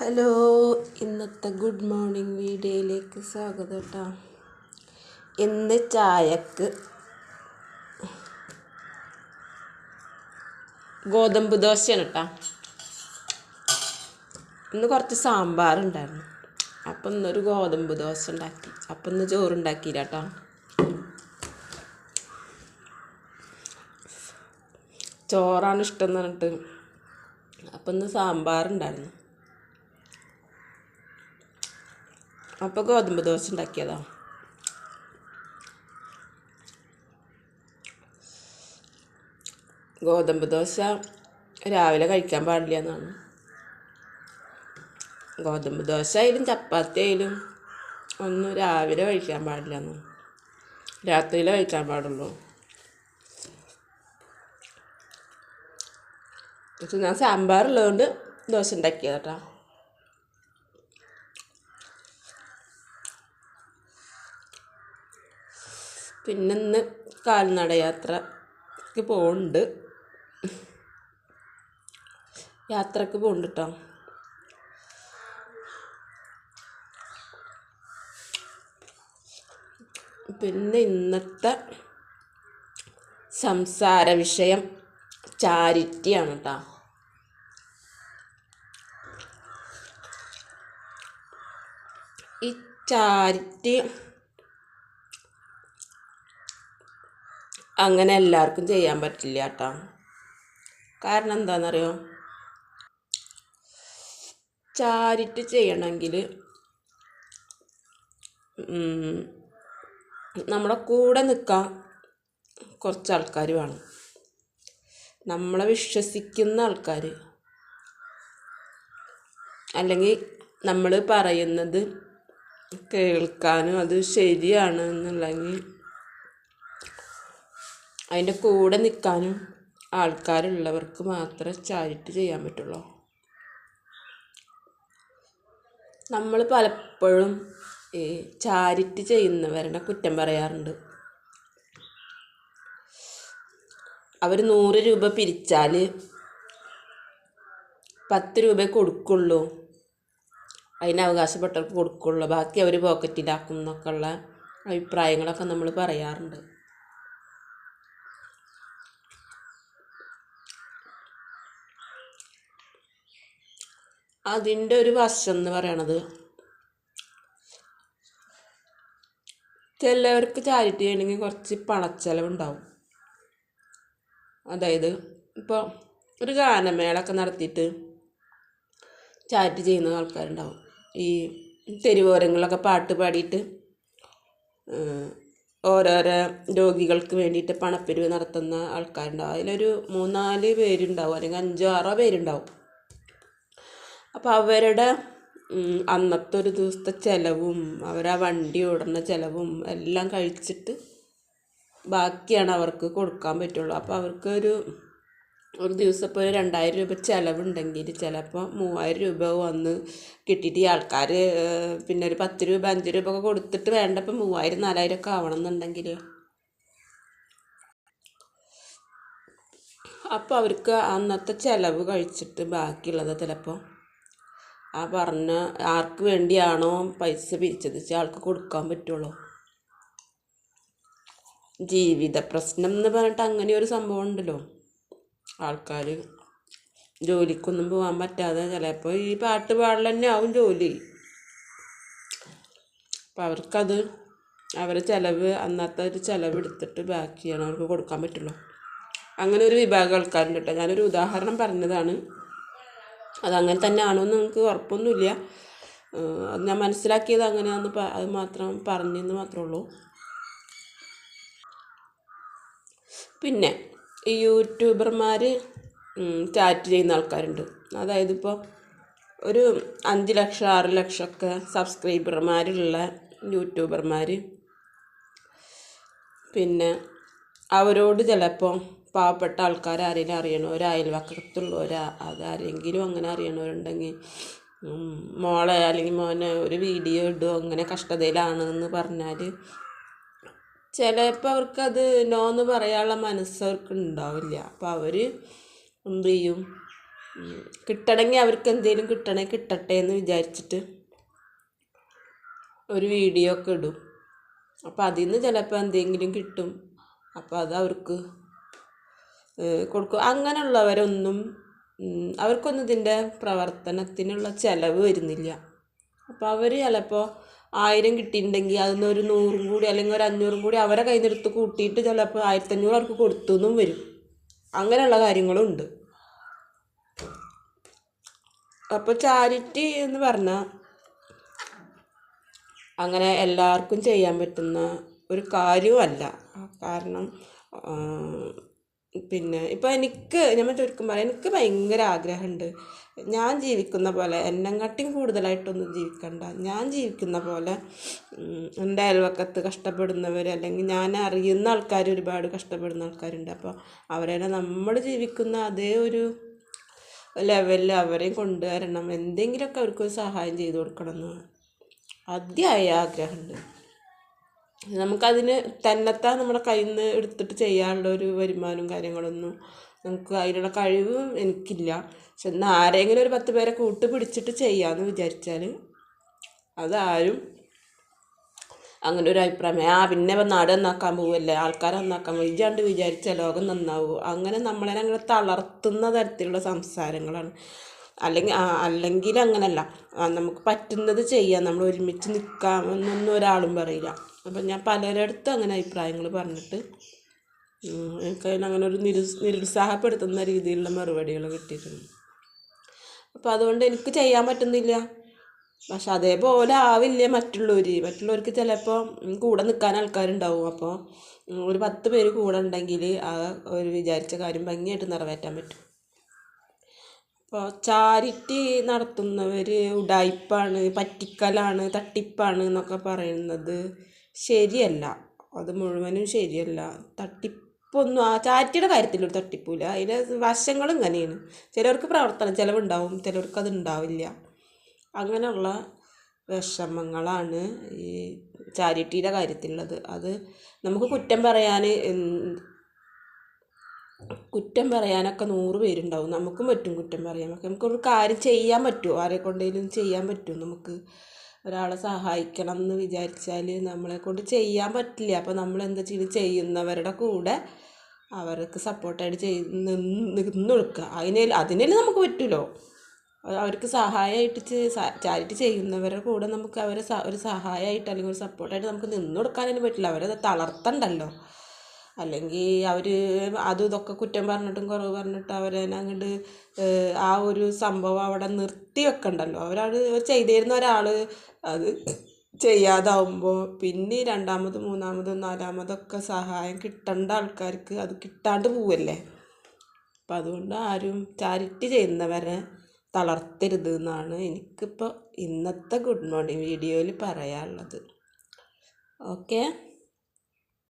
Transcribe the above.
Hello ഇന്നത്തെ good morning വീഡിയോയിലേക്ക് സ്വാഗതം കേട്ടോ. ഇന്ന് ചായക്ക് ഗോതമ്പ് ദോശയാണ് കേട്ടോ. ഇന്ന് കുറച്ച് സാമ്പാറുണ്ടായിരുന്നു അപ്പം ഇന്നൊരു ഗോതമ്പ് ദോശ ഉണ്ടാക്കി. അപ്പം ഇന്ന് ചോറുണ്ടാക്കിയില്ല കേട്ടോ. ചോറാണ് ഇഷ്ടം എന്ന് പറഞ്ഞിട്ട് അപ്പം ഇന്ന് സാമ്പാറുണ്ടായിരുന്നു അപ്പോൾ ഗോതമ്പ് ദോശ ഉണ്ടാക്കിയതാണ് ഗോതമ്പ് ദോശ രാവിലെ കഴിക്കാൻ പാടില്ല എന്നാണ്. ഗോതമ്പ് ദോശ ആയാലും ചപ്പാത്തി ആയാലും ഒന്നും രാവിലെ കഴിക്കാൻ പാടില്ല എന്നാണ്. രാത്രിയിൽ കഴിക്കാൻ പാടുള്ളൂ. പക്ഷെ ഞാൻ സാമ്പാറുള്ളതുകൊണ്ട് ദോശ ഉണ്ടാക്കിയതാ പിന്നെ ഇന്ന് കാൽനട യാത്രയ്ക്ക് പോകുന്നുണ്ട് യാത്രയ്ക്ക് പോകുന്നുണ്ട് കേട്ടോ പിന്നെ ഇന്നത്തെ സംസാര വിഷയം ചാരിറ്റിയാണ് കേട്ടോ ഈ ചാരിറ്റി അങ്ങനെ എല്ലാവർക്കും ചെയ്യാൻ പറ്റില്ല കേട്ടോ. കാരണം എന്താണെന്നറിയോ? ചാരിറ്റി ചെയ്യണമെങ്കിൽ നമ്മുടെ കൂടെ നിൽക്കാൻ കുറച്ച് ആൾക്കാർ വേണം. നമ്മളെ വിശ്വസിക്കുന്ന ആൾക്കാർ അല്ലെങ്കിൽ നമ്മൾ പറയുന്നത് കേൾക്കാനും അത് ശരിയാണ് എന്നുള്ളെങ്കിൽ അതിന്റെ കൂടെ നിൽക്കാനും ആൾക്കാരുള്ളവർക്ക് മാത്രമേ ചാരിറ്റി ചെയ്യാൻ പറ്റുള്ളൂ. നമ്മൾ പലപ്പോഴും ഈ ചാരിറ്റി ചെയ്യുന്നവരുടെ കുറ്റം പറയാറുണ്ട്. അവർ നൂറ് രൂപ പിരിച്ചാൽ പത്ത് രൂപ കൊടുക്കുള്ളൂ. അതിന് അവകാശപ്പെട്ടവർക്ക് കൊടുക്കുള്ളൂ. ബാക്കി അവർ പോക്കറ്റിലാക്കും എന്നൊക്കെയുള്ള അഭിപ്രായങ്ങളൊക്കെ നമ്മൾ പറയാറുണ്ട്. അതിന്റെ ഒരു വശം എന്ന് പറയണത്. ചിലവർക്ക് ചാരിറ്റി ചെയ്യണമെങ്കിൽ കുറച്ച് പണച്ചെലവുണ്ടാവും. അതായത് ഇപ്പോൾ ഒരു ഗാനമേളൊക്കെ നടത്തിയിട്ട് ചാറ്റ് ചെയ്യുന്ന ആൾക്കാരുണ്ടാവും. ഈ തെരുവോരങ്ങളിലൊക്കെ പാട്ട് പാടിയിട്ട് ഓരോരോ രോഗികൾക്ക് വേണ്ടിയിട്ട് പണപ്പിരിവ് നടത്തുന്ന ആൾക്കാരുണ്ടാവും. അതിലൊരു മൂന്നാൽ പേരുണ്ടാവും അല്ലെങ്കിൽ അഞ്ചോ ആറോ പേരുണ്ടാവും. അപ്പോൾ അവരുടെ അന്നത്തെ ഒരു ദിവസത്തെ ചിലവും അവരാ വണ്ടി ഓടുന്ന ചിലവും എല്ലാം കഴിച്ചിട്ട് ബാക്കിയാണ് അവർക്ക് കൊടുക്കാൻ പറ്റുള്ളൂ. അപ്പോൾ അവർക്കൊരു ഒരു ദിവസം ഇപ്പോൾ ഒരു രണ്ടായിരം രൂപ ചിലവുണ്ടെങ്കിൽ ചിലപ്പോൾ മൂവായിരം രൂപ വന്ന് കിട്ടിയിട്ട് ഈ ആൾക്കാർ പിന്നെ ഒരു പത്ത് രൂപ അഞ്ച് രൂപ ഒക്കെ കൊടുത്തിട്ട് വേണ്ടപ്പോൾ മൂവായിരം നാലായിരം ഒക്കെ ആവണം എന്നുണ്ടെങ്കിൽ അപ്പോൾ അവർക്ക് അന്നത്തെ ചിലവ് കഴിച്ചിട്ട് ബാക്കിയുള്ളത് ചിലപ്പോൾ ആ പറഞ്ഞ ആർക്ക് വേണ്ടിയാണോ പൈസ പിരിച്ചത് വെച്ചാൽ ആൾക്ക് കൊടുക്കാൻ പറ്റുള്ളൂ. ജീവിത പ്രശ്നം എന്ന് പറഞ്ഞിട്ട് അങ്ങനെ ഒരു സംഭവം ഉണ്ടല്ലോ. ആൾക്കാർ ജോലിക്കൊന്നും പോകാൻ പറ്റാതെ ചിലപ്പോൾ ഈ പാട്ട് പാടൽ തന്നെ ആവും ജോലി. അപ്പം അവർക്കത് അവരെ ചിലവ് അന്നത്തെ ഒരു ചിലവ് എടുത്തിട്ട് ബാക്കിയാണ് അവർക്ക് കൊടുക്കാൻ പറ്റുള്ളൂ. അങ്ങനെ ഒരു വിഭാഗം ആൾക്കാരുണ്ട് കേട്ടോ. ഞാനൊരു ഉദാഹരണം പറഞ്ഞതാണ്. അതങ്ങനെ തന്നെ ആണോന്ന് നമുക്ക് ഉറപ്പൊന്നുമില്ല. അത് ഞാൻ മനസ്സിലാക്കിയത് അങ്ങനെയാണെന്ന് അത് മാത്രം പറഞ്ഞെന്ന് മാത്രമേ ഉള്ളൂ പിന്നെ ഈ യൂട്യൂബർമാർ ചാറ്റ് ചെയ്യുന്ന ആൾക്കാരുണ്ട്. അതായത് ഇപ്പോൾ ഒരു അഞ്ച് ലക്ഷം ആറ് ലക്ഷമൊക്കെ സബ്സ്ക്രൈബർമാരുള്ള യൂട്യൂബർമാർ പിന്നെ അവരോട് ചിലപ്പോൾ പാവപ്പെട്ട ആൾക്കാർ ആരെങ്കിലും അറിയണവരോ അയൽവക്കത്തുള്ളവരോ അതാരെങ്കിലും അങ്ങനെ അറിയണവരുണ്ടെങ്കിൽ മോളെ അല്ലെങ്കിൽ മോനെ ഒരു വീഡിയോ ഇടുമോ അങ്ങനെ കഷ്ടതയിലാണെന്ന് പറഞ്ഞാൽ ചിലപ്പോൾ അവർക്കത് നോ എന്ന് പറയാനുള്ള മനസ്സ് അവർക്ക് ഉണ്ടാവില്ല. അപ്പോൾ അവർ എന്ത് ചെയ്യും? കിട്ടണമെങ്കിൽ അവർക്ക് എന്തെങ്കിലും കിട്ടണേ കിട്ടട്ടെ എന്ന് വിചാരിച്ചിട്ട് ഒരു വീഡിയോ ഒക്കെ ഇടും. അപ്പോൾ അതിൽ നിന്ന് ചിലപ്പോൾ എന്തെങ്കിലും കിട്ടും. അപ്പോൾ അത് അവർക്ക് കൊടുക്കും. അങ്ങനെയുള്ളവരൊന്നും അവർക്കൊന്നും ഇതിന്റെ പ്രവർത്തനത്തിനുള്ള ചിലവ് വരുന്നില്ല. അപ്പോൾ അവർ ചിലപ്പോൾ ആയിരം കിട്ടിയിട്ടുണ്ടെങ്കിൽ അതിൽ ഒരു നൂറും കൂടി അല്ലെങ്കിൽ ഒരു അഞ്ഞൂറും കൂടി അവരെ കയ്യിൽ നിന്ന് എടുത്ത് കൂട്ടിയിട്ട് ചിലപ്പോൾ ആയിരത്തഞ്ഞൂറ് അവർക്ക് കൊടുത്തു എന്നും വരും. അങ്ങനെയുള്ള കാര്യങ്ങളും ഉണ്ട് അപ്പോൾ ചാരിറ്റി എന്ന് പറഞ്ഞാൽ അങ്ങനെ എല്ലാവർക്കും ചെയ്യാൻ പറ്റുന്ന ഒരു കാര്യവുമല്ല. കാരണം പിന്നെ ഇപ്പോൾ എനിക്ക് ഞാൻ ചുരുക്കം പറയാം എനിക്ക് ഭയങ്കര ആഗ്രഹമുണ്ട്. ഞാൻ ജീവിക്കുന്ന പോലെ എന്നെക്കാട്ടിയും കൂടുതലായിട്ടൊന്നും ജീവിക്കണ്ട. ഞാൻ ജീവിക്കുന്ന പോലെ എന്റെ അയൽവക്കത്ത് കഷ്ടപ്പെടുന്നവർ അല്ലെങ്കിൽ ഞാൻ അറിയുന്ന ആൾക്കാർ ഒരുപാട് കഷ്ടപ്പെടുന്ന ആൾക്കാരുണ്ട്. അപ്പോൾ അവരെ നമ്മൾ ജീവിക്കുന്ന അതേ ഒരു ലെവലിൽ അവരെയും കൊണ്ടുവരണം എന്തെങ്കിലുമൊക്കെ അവർക്കൊരു സഹായം ചെയ്തു കൊടുക്കണം എന്ന് അതിയായ ആഗ്രഹമുണ്ട്. നമുക്കതിന് തന്നെത്താൻ നമ്മുടെ കയ്യിൽ നിന്ന് എടുത്തിട്ട് ചെയ്യാനുള്ള ഒരു വരുമാനവും കാര്യങ്ങളൊന്നും നമുക്ക് അതിനുള്ള കഴിവും എനിക്കില്ല. പക്ഷെ എന്നാൽ ആരെങ്കിലും ഒരു പത്ത് പേരെ കൂട്ട് പിടിച്ചിട്ട് ചെയ്യാമെന്ന് വിചാരിച്ചാൽ അതാരും അങ്ങനെ ഒരു അഭിപ്രായം ആ പിന്നെ ഇപ്പം നാട് നന്നാക്കാൻ പോവല്ലേ? ആൾക്കാരെ നന്നാക്കാൻ പോകും ഇജാണ്ട് വിചാരിച്ച ലോകം നന്നാവൂ? അങ്ങനെ നമ്മളെ അങ്ങനെ തളർത്തുന്ന തരത്തിലുള്ള സംസാരങ്ങളാണ്. അല്ലെങ്കിൽ അല്ലെങ്കിൽ അങ്ങനല്ല. നമുക്ക് പറ്റുന്നത് ചെയ്യാം. നമ്മൾ ഒരുമിച്ച് നിൽക്കാമെന്നൊന്നും ഒരാളും പറയില്ല. അപ്പം ഞാൻ പലരിടത്തും അങ്ങനെ അഭിപ്രായങ്ങൾ പറഞ്ഞിട്ട് എനിക്ക് അങ്ങനെ ഒരു നിരുസ് നിരുത്സാഹപ്പെടുത്തുന്ന രീതിയിലുള്ള മറുപടികൾ കിട്ടിയിട്ടുണ്ട്. അപ്പോൾ അതുകൊണ്ട് എനിക്ക് ചെയ്യാൻ പറ്റുന്നില്ല. പക്ഷെ അതേപോലെ ആവില്ല മറ്റുള്ളവർ മറ്റുള്ളവർക്ക് ചിലപ്പോൾ കൂടെ നിൽക്കാൻ ആൾക്കാരുണ്ടാവും. അപ്പോൾ ഒരു പത്ത് പേര് കൂടെ ഉണ്ടെങ്കിൽ ആ ഒരു വിചാരിച്ച കാര്യം ഭംഗിയായിട്ട് നിറവേറ്റാൻ പറ്റും. അപ്പോൾ ചാരിറ്റി നടത്തുന്നവർ ഉഡായിപ്പാണ് പറ്റിക്കലാണ് തട്ടിപ്പാണ് എന്നൊക്കെ പറയുന്നത്. ശരിയല്ല. അത് മുഴുവനും ശരിയല്ല. തട്ടിപ്പൊന്നും ആ ചാരിറ്റിയുടെ കാര്യത്തിലൊരു തട്ടിപ്പില്ല. അതിന്റെ വശങ്ങൾ ഇങ്ങനെയാണ്. ചിലർക്ക് പ്രവർത്തന ചിലവുണ്ടാവും ചിലർക്ക് അത് ഉണ്ടാവില്ല. അങ്ങനെയുള്ള വിഷമങ്ങളാണ് ഈ ചാരിറ്റിയുടെ കാര്യത്തിലുള്ളത്. അത് നമുക്ക് കുറ്റം പറയാൻ കുറ്റം പറയാനൊക്കെ നൂറ് പേരുണ്ടാവും. നമുക്കും പറ്റും കുറ്റം പറയാൻ. നമുക്ക് നമുക്കൊരു കാര്യം ചെയ്യാൻ പറ്റുമോ? ആരെ കൊണ്ടെങ്കിലും ചെയ്യാൻ പറ്റും നമുക്ക് ഒരാളെ സഹായിക്കണം എന്ന് വിചാരിച്ചാൽ നമ്മളെ കൊണ്ട് ചെയ്യാൻ പറ്റില്ല. അപ്പോൾ നമ്മൾ എന്താ ചെയ്ത് ചെയ്യുന്നവരുടെ കൂടെ അവർക്ക് സപ്പോർട്ടായിട്ട് ചെയ്ത് നിന്ന് കൊടുക്കുക അതിനെ അതിനെല്ലാം നമുക്ക് പറ്റുമല്ലോ അവർക്ക് സഹായമായിട്ട് ചാരിറ്റി ചെയ്യുന്നവരുടെ കൂടെ നമുക്ക് അവരെ ഒരു സഹായമായിട്ട് അല്ലെങ്കിൽ ഒരു സപ്പോർട്ടായിട്ട് നമുക്ക് നിന്ന് കൊടുക്കാനൊന്നും പറ്റില്ല. അവരെ തളർത്തണ്ടല്ലോ? അല്ലെങ്കിൽ അവർ അതും ഇതൊക്കെ കുറ്റം പറഞ്ഞിട്ടും കുറവ് പറഞ്ഞിട്ട് അവരെ അങ്ങോട്ട് ആ ഒരു സംഭവം അവിടെ നിർത്തി വെക്കണ്ടല്ലോ അവരത് ചെയ്തിരുന്ന ഒരാൾ അത് ചെയ്യാതാവുമ്പോൾ പിന്നെ രണ്ടാമത് മൂന്നാമതും നാലാമതൊക്കെ സഹായം കിട്ടേണ്ട ആൾക്കാർക്ക് അത് കിട്ടാണ്ട് പോവല്ലേ? അപ്പം അതുകൊണ്ട് ആരും ചാരിറ്റി ചെയ്യുന്നവരെ തളർത്തരുത് എന്നാണ് എനിക്കിപ്പോൾ ഇന്നത്തെ ഗുഡ് മോർണിംഗ് വീഡിയോയിൽ പറയാനുള്ളത്. ഓക്കെ?